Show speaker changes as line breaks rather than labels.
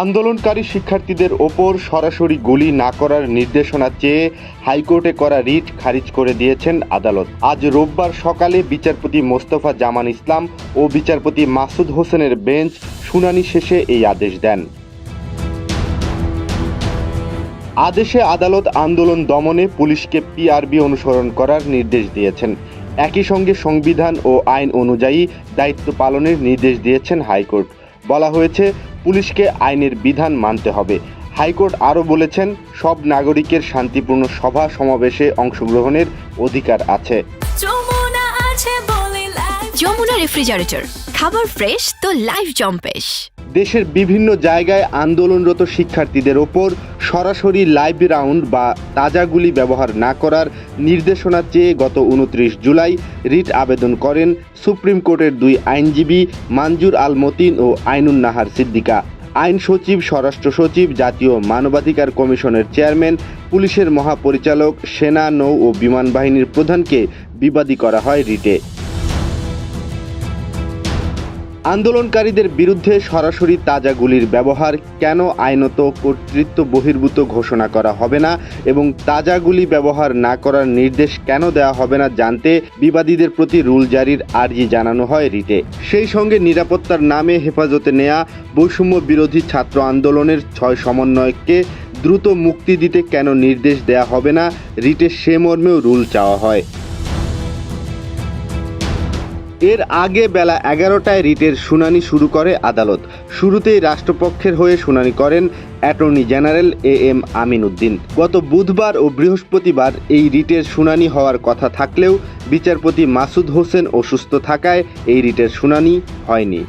আন্দোলনকারী শিক্ষার্থীদের ওপর সরাসরি গুলি না করার নির্দেশনা চেয়ে হাইকোর্টে করা রিট খারিজ করে দিয়েছেন আদালত। আজ রোববার সকালে বিচারপতি মোস্তফা জামান ইসলাম ও বিচারপতি মাসুদ হোসেনের বেঞ্চ শুনানি শেষে এই আদেশ দেন। আদেশে আদালত আন্দোলন দমনে পুলিশকে পিআরবি অনুসরণ করার নির্দেশ দিয়েছেন। একই সঙ্গে সংবিধান ও আইন অনুযায়ী দায়িত্ব পালনের নির্দেশ দিয়েছেন হাইকোর্ট। বলা হয়েছে পুলিশকে আইনের বিধান মানতে হবে। হাইকোর্ট আরও বলেছেন সব নাগরিকের শান্তিপূর্ণ সভা সমাবেশে অংশগ্রহণের অধিকার আছে।
যমুনা আছে বলে লাইফ
যমুনা রেফ্রিজারেটর খাবার ফ্রেশ তো লাইফ জম্পেশ।
দেশের বিভিন্ন জায়গায় আন্দোলনরত শিক্ষার্থীদের ওপর সরাসরি লাইভ রাউন্ড বা তাজাগুলি ব্যবহার না করার নির্দেশনা চেয়ে গত উনত্রিশ জুলাই রিট আবেদন করেন সুপ্রিম কোর্টের দুই আইনজীবী মানজুর আল মতিন ও আইনুন নাহার সিদ্দিকা। আইন সচিব, স্বরাষ্ট্র সচিব, জাতীয় মানবাধিকার কমিশনের চেয়ারম্যান, পুলিশের মহাপরিচালক, সেনা, নৌ ও বিমান বাহিনীর প্রধানকে বিবাদী করা হয় রিটে। আন্দোলনকারীদের বিরুদ্ধে সরাসরি তাজা গুলির ব্যবহার কেন আইনত কর্তৃত্ব বহির্ভূত ঘোষণা করা হবে না এবং তাজা গুলি ব্যবহার না করার নির্দেশ কেন দেওয়া হবে না জানতে বিবাদীদের প্রতি রুল জারির আর্জি জানানো হয় রিটে। সেই সঙ্গে নিরাপত্তার নামে হেফাজতে নেয়া বৈষম্য বিরোধী ছাত্র আন্দোলনের ছয় সমন্বয়ককে দ্রুত মুক্তি দিতে কেন নির্দেশ দেয়া হবে না, রিটে সে মর্মেও রুল চাওয়া হয়। এর আগে বেলা এগারোটায় রিটের শুনানি শুরু করে আদালত। শুরুতেই রাষ্ট্রপক্ষের হয়ে শুনানি করেন attorney general A M Amin Uddin গত বুধবার ও বৃহস্পতিবার এই রিটের শুনানি হওয়ার কথা থাকলেও বিচারপতি মাসুদ হোসেন অসুস্থ থাকায় এই রিটের শুনানি হয়নি।